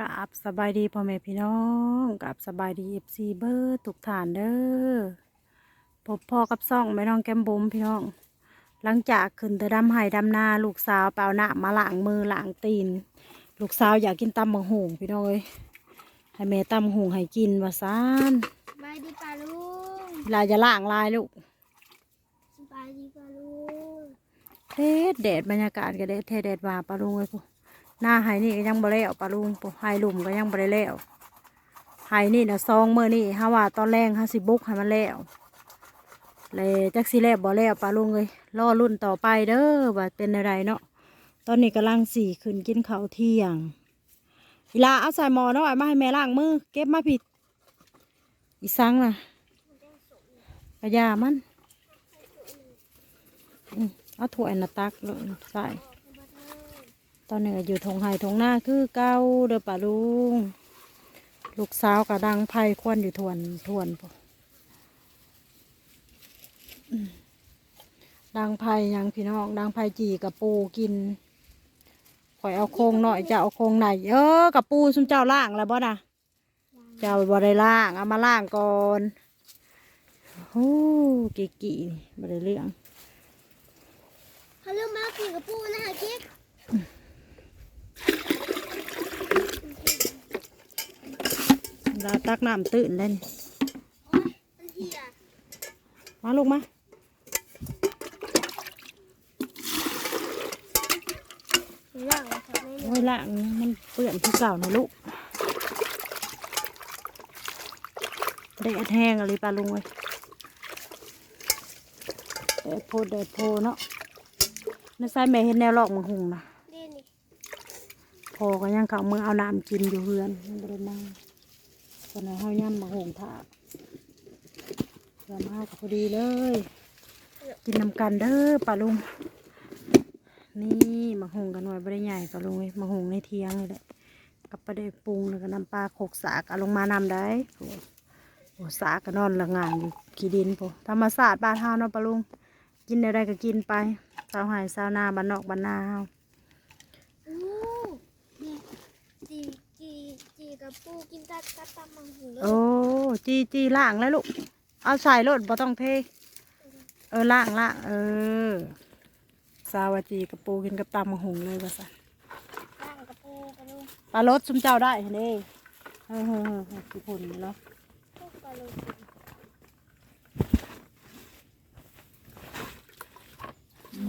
กับสบายดีพ่อแม่พี่น้องกับสบายดีเอฟซีเบอร์ทุกฐานเด้อพบพ่อกับซ่องแม่น้องแก้มบุ๋มพี่น้อง หลังจากขึ้นแต่ดำไห้ดำนาลูกสาวเปล่าหน้ามาล้างมือล้างตีน ลูกสาวอยากกินตำบังหงพี่น้องเอ้ยให้แม่ตำบักหงให้กินว่าซานสบายดีป่าลุงเวลาจะล้างลายลูกสบายดีป่าลุงเด็ดแดดบรรยากาศก็เด็ดเทแดดว่าปลาลุงเลยพู หน้าไห้นี่ก็ยังบ่แล้วปลาลุงไห้หลุมก็ยังบ่ได้แล้วไห้นี่นะซองเมื่อนี่ฮาว่าตอนแรงฮาสิบุกให้มันแล้วเลยจักสิแล้วบ่แล้วปลาลุงเลยรอรุ่นต่อไปเด้อว่าเป็นอะไรเนาะตอนนี้กำลังสี่ขึ้นกินข้าวเที่ยงอีลาเอาใส่หมอเนาะไว้มาให้แม่ล้างมือเก็บมาผิด อีสังน่ะกระยามัน เอาถ้วยน่ะตักเลยใส่ ตอนนี้ก็อยู่ทงไห้ทงหน้าคือเก้าเด้อป่าลุง ลูกสาวกับดังไพ่ควนอยู่ทวนทวนพออืมดังไพ่ยังพี่น้องดังไพ่จีกับปูกินข่อยเอาโครงหน่อยจะเอาโครงไหนเออกับปูซุมเจ้าล่างแล้วบ่นะเจ้าบ่ได้ล่างเอามาล่างก่อนโอ้กี่กี่บ่ได้เรื่องเขาเริ่มาขี่กับปูนะคะกิ๊ก เราตักน้ำตื่นเลยนี่โอ้ยมันเหี่ยมาลูกมาหลังครับไม่โอ้ยละมันเปื่อนที่เก่านะลูกแดดแห้งอะไรปลาลุงเว้ยแดดโพดแดดโพเนาะในสายแม่เห็นแนวหลอกมังหุงนะดีนี่พอก็ยังเขาเมือเอาน้ำกินอยู่เฮือนยังบ่ได้มา ตอนนั้เฮาย่ำมังหุงถาเพื่อมาก็พอดีเลย กินน้ำกันเด้อปลาลุง นี่มังหุงกันหน่อยบ่ได้ใหญ่ปลาลุงเว้ยมังหุงในเทียงนี่แหละกับปลาเด็ปรุงแล้วก็น้ำปลาโขกสากเอาลงมานำได้โอ้โหสากก็นอนละงานอยู่ขี้ดินพอธรรมศาสตร์บ้านเฮาเนาะปลาลุง กินอะไรก็กินไปสาวหายสาวนาบ้านนอกบ้านนาเฮา อู้นี่จีจีจี กับปูกินตัดกัดตำมังหูเลยโอ้จีจีล่างแล้วลูก เอาใส่รถบ่ต้องเท เออล่างล่างเออสาวาจีกับปูกินกับตำมะหุงเลยว่าซะล่างกับปูป่าลุงปลารสซุมเจ้าได้เห็นเด้เฮ้ยเฮ้ยเฮ้ยเฮ้ยทุกคนเนาะพวกป่าลุงอื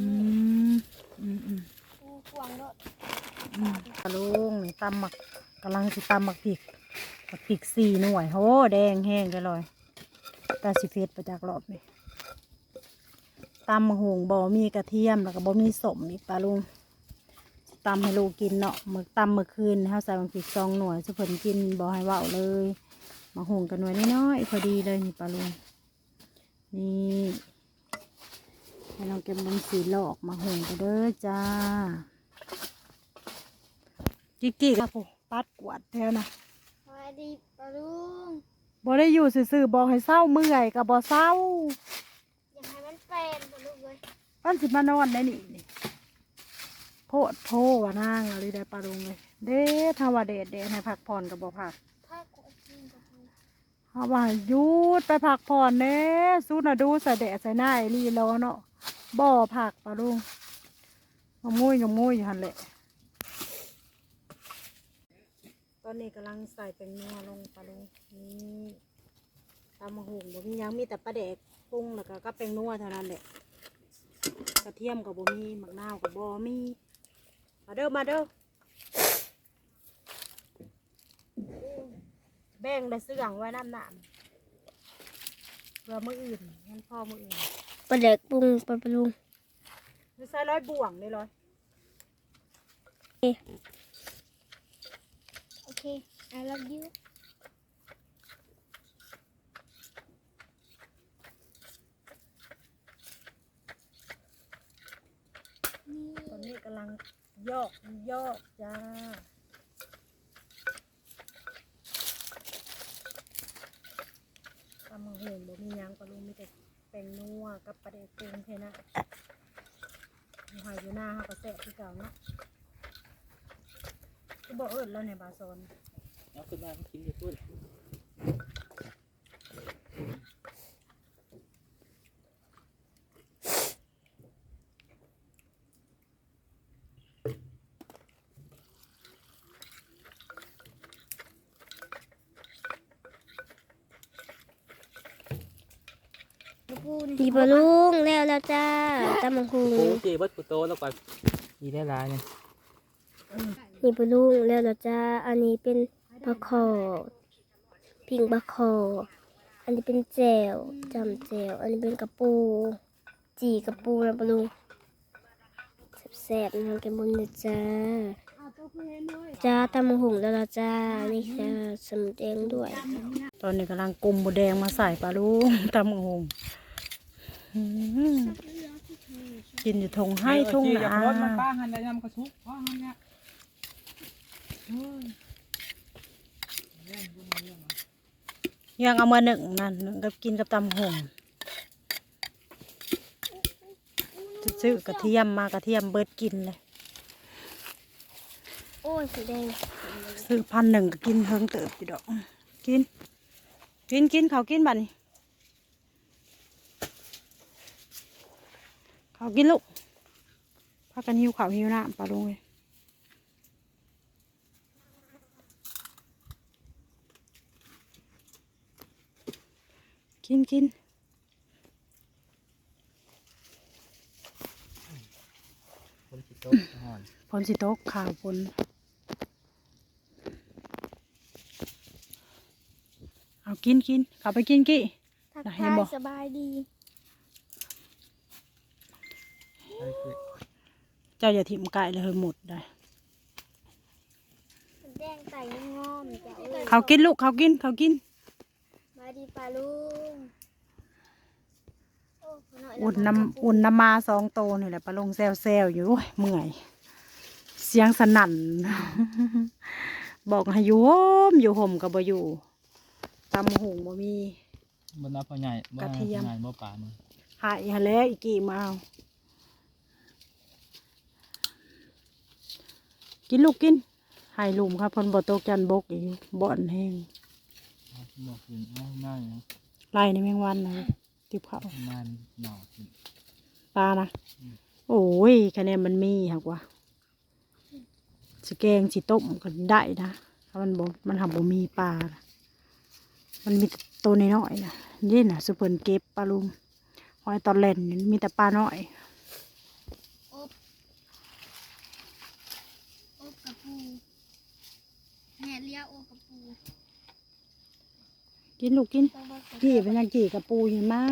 มอืมอืมปูกวางรถอืมปลาลุงนี่ตำหมัก กำลังสิตำหมักพริกหมักพริกสี่หน่วยโหแดงแห้งกันเลยตาสิเฟสประจากรอบนี่ตำมะฮงบ่มีกระเทียมแล้วก็บ่มีสมอีกปลาลุงตำให้ลูกกินเนาะมื้อตำเมื่อคืนเฮาใส่หมักพริกสองหน่วยสิเพิ่นกินบ่ให้เว้าเลยมะฮงกันหน่วยน้อยๆพอดีเลยนี่ปลาลุงนี่ให้น้องเก็บมันสีหลอกมะฮุงกันเด้อจ้าจิกกี้ครับผม ปัดกวาดแถวนะสบายดีป่าลุงบ่ได้อยู่ซื่อๆบอกให้เศร้าเมื่อยกับบ่เศร้า อยากให้มันเป็นป่าลุงเลยมันสิมานอนได้นี่นี่โพดโพว่านางอะไรได้ปลาลงเลยเด้ถ้าว่าเดดเดดให้พักผ่อนกับบ่พักผ้าขนกินกับปูเฮาว่าหยุดไปพักผ่อนเด้สู้น่ะดูใส่แดดใส่หน้าไอ้นี่แล้วเนาะบ่พักปลาลุงงมงุยงมงุยอยู่หั่นแหละ ตอนนี้กำลังใส่เป็นนัวลงปลาลุงนี่ตำมะฮุงบ่มีหยังมีแต่ปลาแดกปรุงแล้วก็ก็เป็นนัวเท่านั้นแหละกระเทียมกับบ่มีมะนาวกับบ่มีมาเด้อมาเด้อแบ่งได้เสื่องไว้น้ำหนามเพื่อมืออื่นงั้นพ่อมืออื่นปลาเด็กปุงป่าลุงไม่ใส่ร้อยบ่วงเลยร้อย โอเค I love you นี่ตอนนี้กำลังยอกยอกจ้า ตำมะเห็นบ่มีหยังปลาลุงมีแต่แป้งนัวกับปลาเด็กปรุงแค่นั้นหายอยู่หน้าเฮาก็แซ่บที่เก่าเนาะ บ่เอิญแล้วเนี่ยบาซอนเอาขึ้นมากินอยู่พุ่นกระปูนี่ดีบลุงแล้วแล้วจ้าตำบักหุงโอ้เจ๊บัดกูโตแล้วก่อนอีได้หลายเนี่ย ดีบลุงแล้วแล้วจ้าอันนี้เป็นปลาคอพิงปลาคอ อันนี้เป็นแจวจำแจวอันนี้เป็นกระปู จีกระปูนะบลุงแซ่บๆนะกันบนนะจ้าเอาตัวคือห็นเลยจ้าตำหุงแล้วแล้วจ้านี่จ้าสมแดงด้วย ตอนนี้กำลังกลมบดแดงมาใส่ปลาลูกตำหงกินอยู่ทงให้ทงนาเจ๊อย่าโพสต์มันป้าหันได้ยำกระ ยเฮ้ยแย่งกูมาเรื่องเอายังเอามาหนึ่งนั่นหนึ่งกับกินกับตำหงซื้อกระเทียมมากระเทียมเบิดกินเลยโอ้ยสีแดงซื้อพันหนึ่งก็กินเฮิงเติบอยู่ดอก กิน กินกินเขากินบัดนี้เขากินลูกพากันหิวข้าวหิวน้ำปลาลุงเลย กินกินคนสิโตห่อนฝนสิตกข่าวฝนเอากินกินเขาไปกินกี่ทักน่ะเห็ทานยบ่สบายดีไอ้คือเจ้าอย่าถิ่มไก่เลยเฮ้ยหมดได้แดงไก่งอมจ้าเอ้ยเขากินลูกเขากินเขากินสบาย ดีปลาลุงโอ้ขอหยอุ่นละมั้งน้ำอุ่นน้ำมาสองโตนี่แหละปลาลงแซวแซวๆอยู่โอ้ยเมื่อย เสียงสนั่น บอกให้อยู่โฮมอยู่ห่มกับบ่อยู่ตำหุงบ่มีบนน้าพ่อใหญ่บ่กระเทียมพ่อใหญ่บ่ป่ามึงหายหาแล้วอีกี่มาเอากินลูกกินใหายลุมครับเพนบ่ตกจันบกอีกบ่อนแห้ง เอาบอกกินเอาง่ายนะไล่ในแมงวันนะติบเขาวมันหน่อกินปลานะโอ้ยคะแนนมันมีหักว่าสแกงสิต้มก็ได้นะถ้ามันบ่มันหาบ่มีปลานะมันมีแต่ตัวน้อยๆนะนี่น่ะสุเปินเก็บปลาลุงหอยตอนเล่นนี่มีแต่ปลาน้อยโอบกระปูแม่เลี้ยโอบกระปู กินลูกกิน กี่เป็นยังกี่กระปูหิมา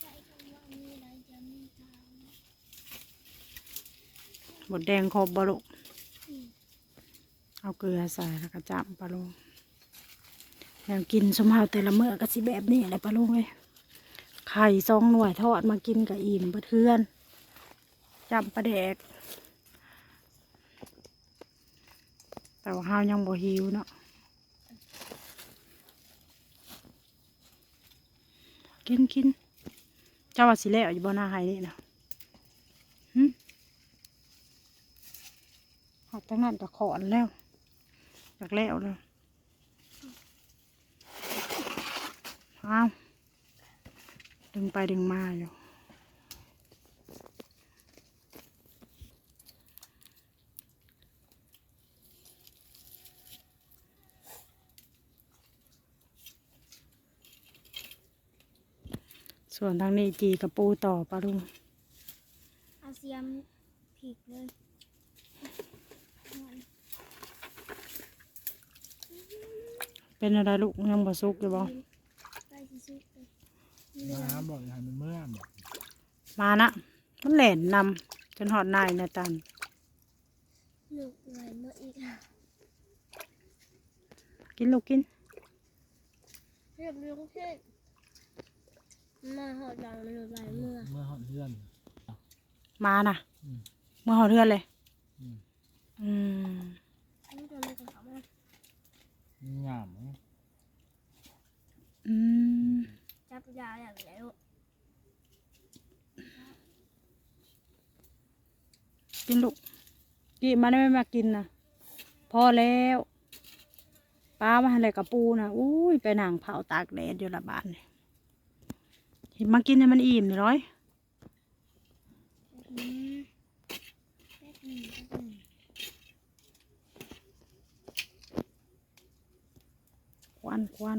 ใส่คำว่ามีอะไรจะมีทางหมดแดงครบบลุเอาเกลือใส่แล้วก็จับปลาลุงแล้วกินสมเฮาแต่ละเมื่อก็สิแบบนี้แหละปลาลุงเลยไข่ซองหน่วยทอดมากินกับอิ่มเพื่อน จับปลาแดก แต่ว่าเฮายังบ่หิวเนาะกินกินเจ้าว่าสิแล้วอยู่บ่หน้าไห้นี่นะหึหักตั้งนั้นก็ขอนแล้วจากแล้วเลยอ้าวดึงไปดึงมาอยู่ ส่วนทางนี้จีกระปูต่อปลาลุงเอาเสียมผิดเลยเป็นอะไรลูกยังบ่สุกอยู่บ่ใกล้ที่สุดเลยน้ำบอกอย่าให้มันเมื่อมบอกมานะมันแหล่นนำจนหอดนายนะตันหนึกไหลเมื่ออีกกินลูกกิน เรียบร้อยเช่น มาหอดดาวนหลุดไเมื่อหอดเลื่อน มาน่ะเมื่อหอเทือนเลย อืมอัมันามอืมจับยาอย่างไรลูกินลูกกินมันไม่มากินนะพอแล้วป้ามาอะไรกับปูนะอุ้ยไปหนังเผาตากแดดอยู่ละบานเลย ห็นมากินให้มันอิ่มนี่ร้อยอืมแป๊บหนึงแป๊บหนึงควันควัน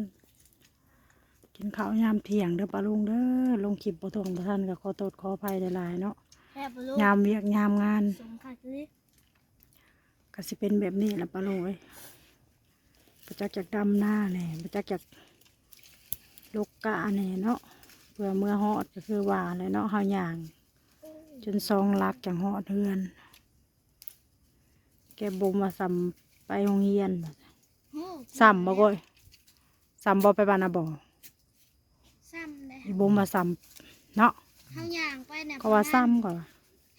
กินข้าวยามเที่ยงเด้อปลาลุงเด้อลงคลิปบ่ทงบ่ทันก็ขอโทษขออภัยหลายๆเนาะแซ่บบ่ลูกยามเวียกยามงานสมคักเลยก็สิเป็นแบบนี้แหละปลาลุงเอ้ยประจักษ์จากดำหน้าแน่ประจักษ์จากลูกกะแน่เนาะ เพื่อเมื่อฮอดก็คือว่าเลยเนาะเฮาย่าง จนซองลักจังฮอดเฮือน แกบ่มาซ้ำไปโรงเรียนบัดโอ้ซ้ำบ่ก้อยซ้ำบ่ไปบ้านนาบ่ซ้ำเลยอีบ่มาซ้ำเนาะเฮาย่างไปเนี่ยก็ว่าซ้ำก่อน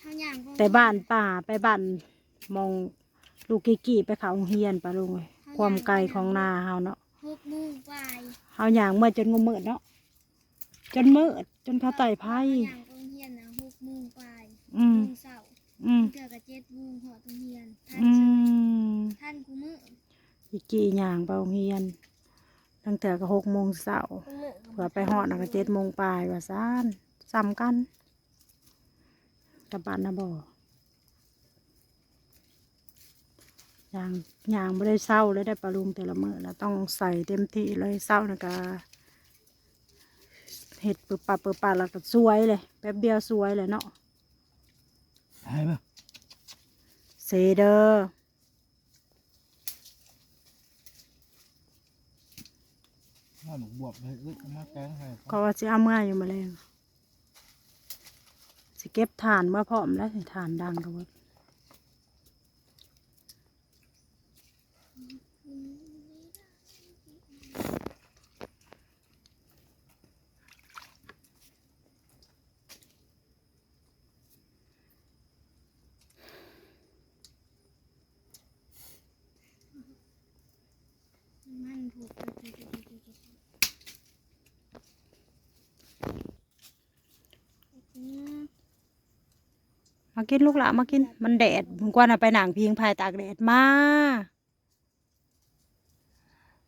เฮาย่างไปแต่บ้านป่าไปบ้านมองลูกกี่กี่ไปเขาโรงเฮียนปะลุงเอ้ยความไกลของนาเฮาเนาะหกโมงไปเฮาอย่างเมื่อจนงมืดเนาะ จนมืดจนเขาไต่ไพ่เฮาย่างไปโรงเรียนนะหกโมงไปอืมโมงเช้าอืมเทื่อก็เจ็ดโมงหอดโรงเรียนท่านอืซื้อมท่านกูมื้อกี่กี่อย่างไปโรงเฮียน ตั้งแต่ก็หกโมงเช้าเผื่อไปหอดน่ะก็เจ็ดโมงปลายว่าซ่านซ้ำกันกับบ้านนะบ่อย่างอย่างไม่ได้เศร้าเลยได้ปลาลุงแต่ละมื้อแล้วต้องใส่เต็มที่เลยเศร้านะกะ เห็ดปืบปับปืบปับแล้วก็สวยเลยแป๊บเดียวสวยเลยเนาะหายป่ะเซเดอร์น่าหนูบวบเลยอึดเอามาแกงให้ก็ว่าสิเอาเมื่ออยู่มาเลยสิเก็บฐานเมื่อพร้อมแล้วสิฐานดังก็ว่า嗯มันถูกอืม มากินลูกหละมากิน มันแดดมึงกว่าน่ะไปหนังพิงภายตากแดดมา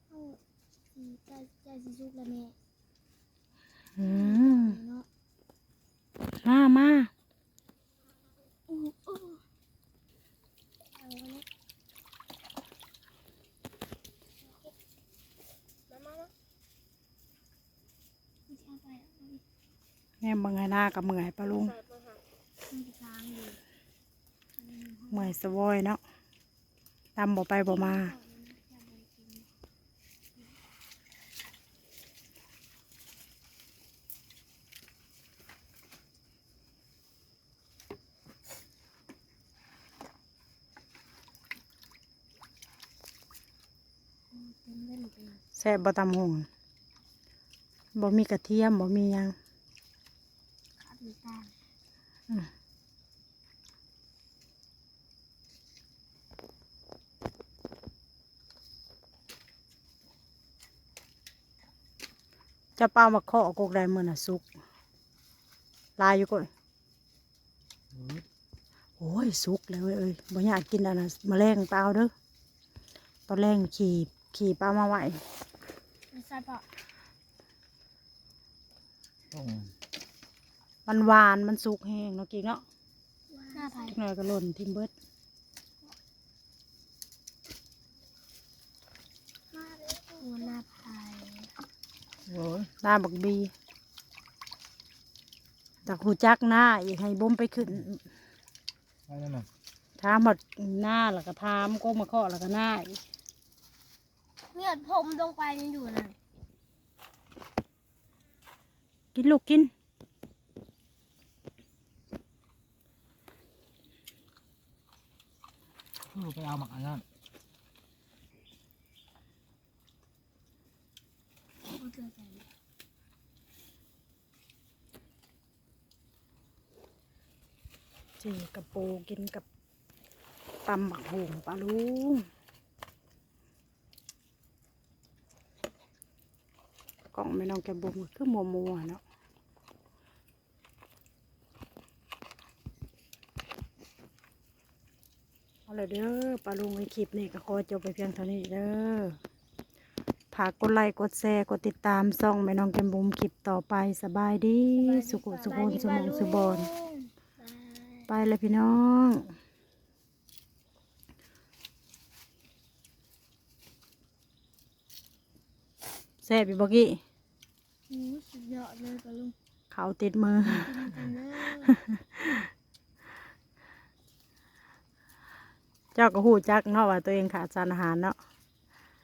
เอาสิใจใจสิสุกแล้วแม่อืมเนาะมามาอู้อู้เอาแล้วเนาะมามาเนาะไม่ใช่เอาไปเอาไปแม่บังไงหน้ากับเมื่อยปะลุง มันจะค้างอยู่ อยสวอยเนาะตำบ่ไปบ่มาแซ่บบ่ตำหงบ่มีกระเทียมบ่มียัง ขาดน้ำตาล จะเป้ามาเคาะกกได้มื้อน่ะสุก ลายอยู่ก่อยโอ้ยสุกเลยเว้ยเอ้ยบ่อยากกินอันน่ะแมลงเปล่าเด้อตอนแรงขี่ขี่ปลามาไว้ไม่ใช่ปะต้องมันหวานมันสุกแห้งเนาะกินเนาะหน้าไผ่จักหน่อยก็หล่นทิ้งเบิด หัวหน้าไผ่ โอ้ยหน้าบักบีแต่หูจักหน้าอีกให้บ่มไปขึ้นไปนั่นน่ะถามหมดหน้าแล้วก็ถามก็มาเคาะแล้วก็หน้าอีกเงียดผมลงไปยังอยู่นะกินลูกกินลูกไปเอาหมักอันนั้นจีกระปูกินกับตำบักหูปลาลุงกล่องไม่น้องแกบุมก็คือมัวมัวเนาะเอาเลยเด้อปลาลุงในคลิปนี้ก็ขอจบไปเพียงเท่านี้เด้อฝากกดไลค์กดแชร์กดติดตามซ่องแม่น้องแกมบุมคลิปต่อไปสบายดี สุขุสุขนสมองสุบอน ไปเลยพี่น้องแซ่บอยู่บ่กี้โอ้สุดยอดเลยปะลุงเขาติดมือกินกันเลยเจ้าก็หูจักเนาะว่าตัวเองขาดสารอาหารเนาะ